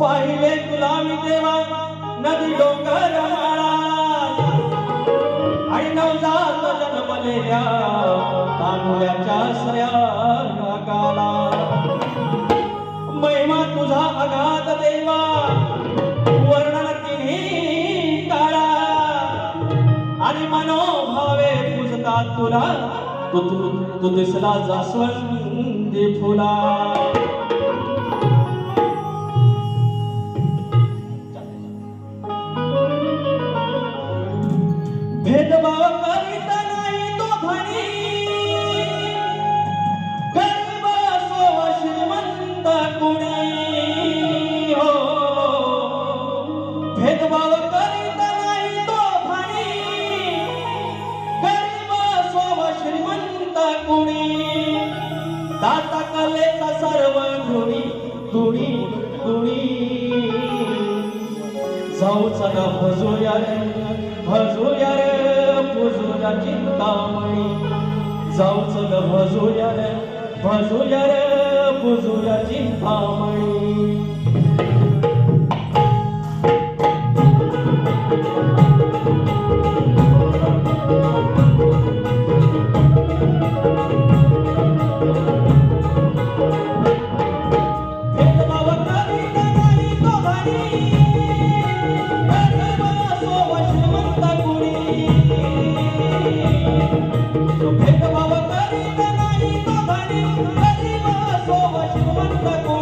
पाहिले तुला देवा नदी डोंगर. माळा आणि नवजात जन्मलेल्या तांदुळ्याच्या सया महिमा तुझा अगाध देवा वर्णन तिन्ही काळा. आणि मनोभावे तुझता तुला तू तु, तु, तु दिसला जास्वंदी फुला. भेदभाव करीत नाही तो धनी गर्व सो श्रीमंत कुणी हो भेदभाव करीत नाही तो धनी गर्व सो श्रीमंत कुणी दाता सदा भजूया भजूया रे पुजूया चिंतामणी. जाऊ सदा भजूया रे भजूया रे पुजूया चिंतामणी.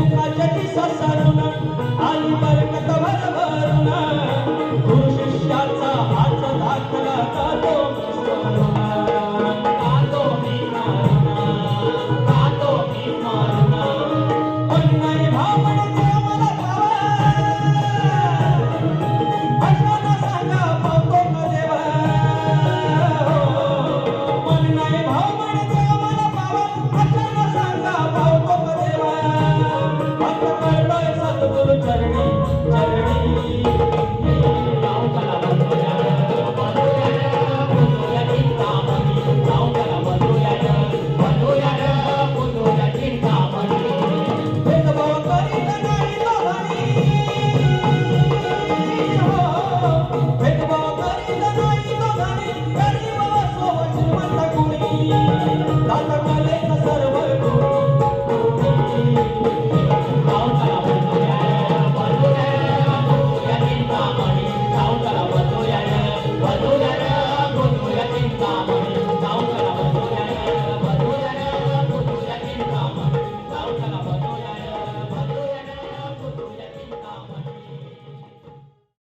तुका जगी ससारून आणि बरकत भरभरून